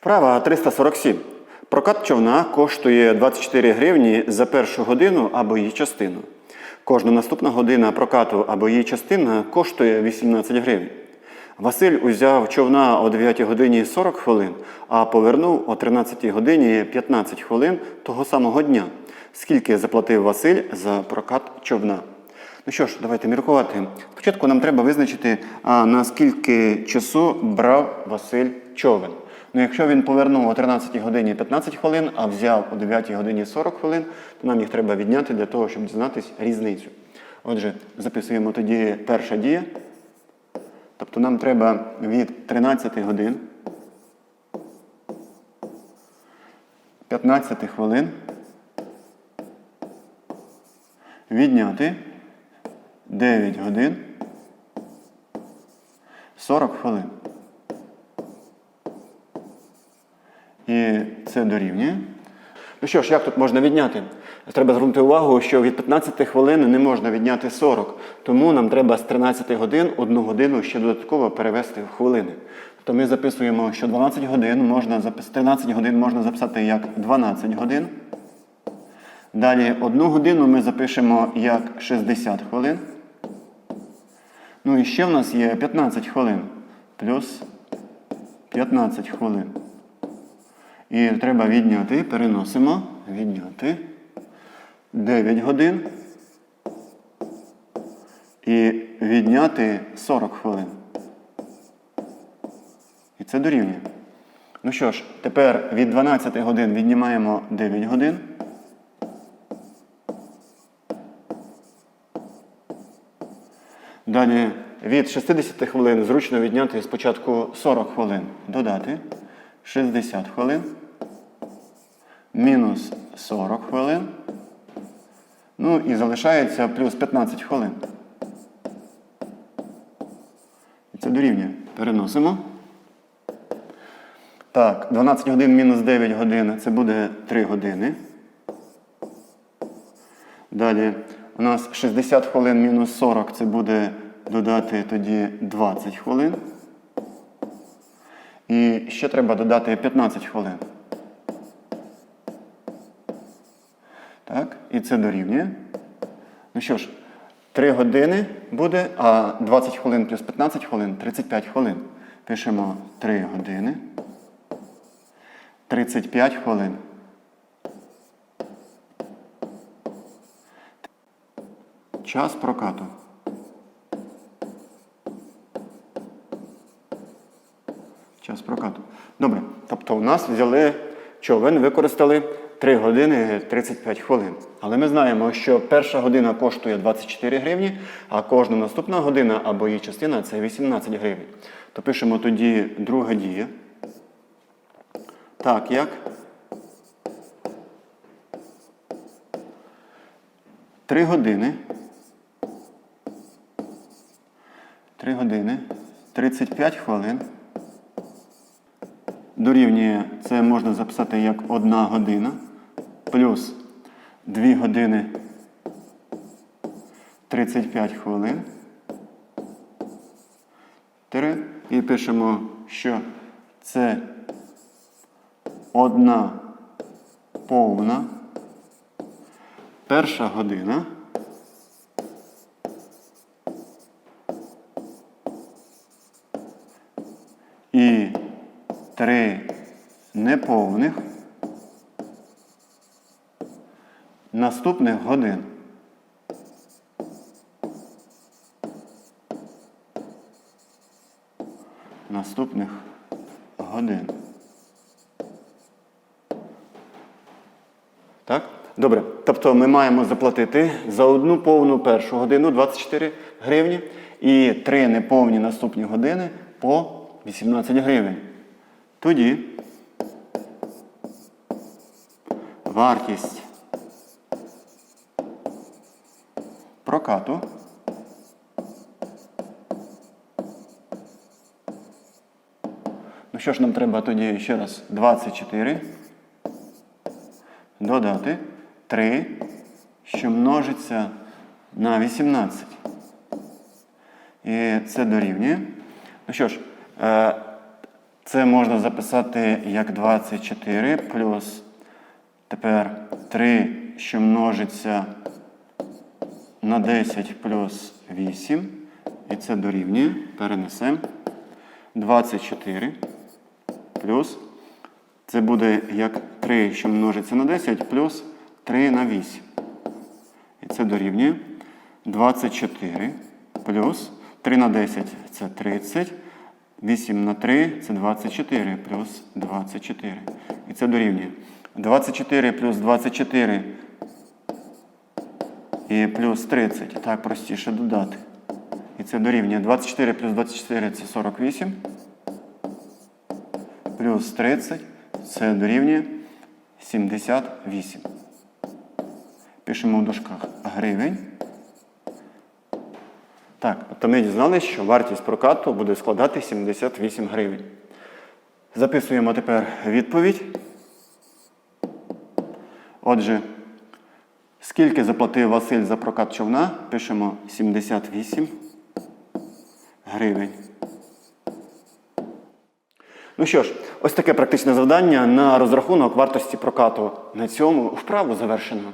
Вправа 347. Прокат човна коштує 24 гривні за першу годину або її частину. Кожна наступна година прокату або її частина коштує 18 гривень. Василь узяв човна о 9 годині 40 хвилин, а повернув о 13 годині 15 хвилин того самого дня. Скільки заплатив Василь за прокат човна? Ну що ж, давайте міркувати. Спочатку нам треба визначити, а на скільки часу брав Василь човен. Ну, якщо він повернув о 13 годині 15 хвилин, а взяв о 9 годині 40 хвилин, то нам їх треба відняти для того, щоб дізнатися різницю. Отже, записуємо тоді перша дія. Тобто нам треба від 13 годин 15 хвилин відняти 9 годин 40 хвилин. І це дорівнює. Ну що ж, як тут можна відняти? Треба звернути увагу, що від 15 хвилин не можна відняти 40. Тому нам треба з 13 годин одну годину ще додатково перевести в хвилини. Тобто ми записуємо, що 12 годин можна записати, 13 годин можна записати як 12 годин. Далі одну годину ми запишемо як 60 хвилин. Ну і ще в нас є 15 хвилин. Плюс 15 хвилин. І треба відняти, переносимо, відняти 9 годин. І відняти 40 хвилин. І це дорівнює. Ну що ж, тепер від 12 годин віднімаємо 9 годин. Далі від 60 хвилин зручно відняти спочатку 40 хвилин. Додати 60 хвилин. Мінус 40 хвилин. Ну і залишається плюс 15 хвилин. І це дорівнює. Переносимо. Так, 12 годин мінус 9 годин це буде 3 години. Далі у нас 60 хвилин мінус 40 це буде додати тоді 20 хвилин. І ще треба додати 15 хвилин. Так, і це дорівнює. Ну що ж, 3 години буде, а 20 хвилин плюс 15 хвилин 35 хвилин. Пишемо 3 години. 35 хвилин. Час прокату. Час прокату. Добре. Тобто у нас взяли човен, використали 3 години 35 хвилин. Але ми знаємо, що перша година коштує 24 гривні, а кожна наступна година або її частина це 18 гривень. То пишемо тоді друга дія. Так, як? 3 години. 3 години 35 хвилин. Дорівнює, це можна записати як 1 година плюс 2 години 35 хвилин. 3. І пишемо, що це одна повна перша година. І три неповних наступних годин. Наступних годин. Так? Добре. Тобто ми маємо заплатити за одну повну першу годину 24 гривні і три неповні наступні години по 18 гривень. Тоді вартість прокату Ну що ж нам треба тоді ще раз 24 додати 3, що множиться на 18. І це дорівнює. Ну що ж, е, Це можна записати як 24 плюс тепер 3, що множиться на 10 плюс 8. І це дорівнює. Перенесемо. 24 плюс. Це буде як 3, що множиться на 10, плюс 3 на 8. І це дорівнює 24 плюс 3 на 10 це 30. 8 на 3 це 24 плюс 24. І це дорівнює 24 плюс 24 і плюс 30. Так простіше додати. І це дорівнює 24 плюс 24 це 48. Плюс 30 це дорівнює 78. Пишемо в дужках гривень. Так, тобто ми дізналися, що вартість прокату буде складати 78 гривень. Записуємо тепер відповідь. Отже, скільки заплатив Василь за прокат човна? Пишемо 78 гривень. Ну що ж, ось таке практичне завдання на розрахунок вартості прокату. На цьому вправу завершено.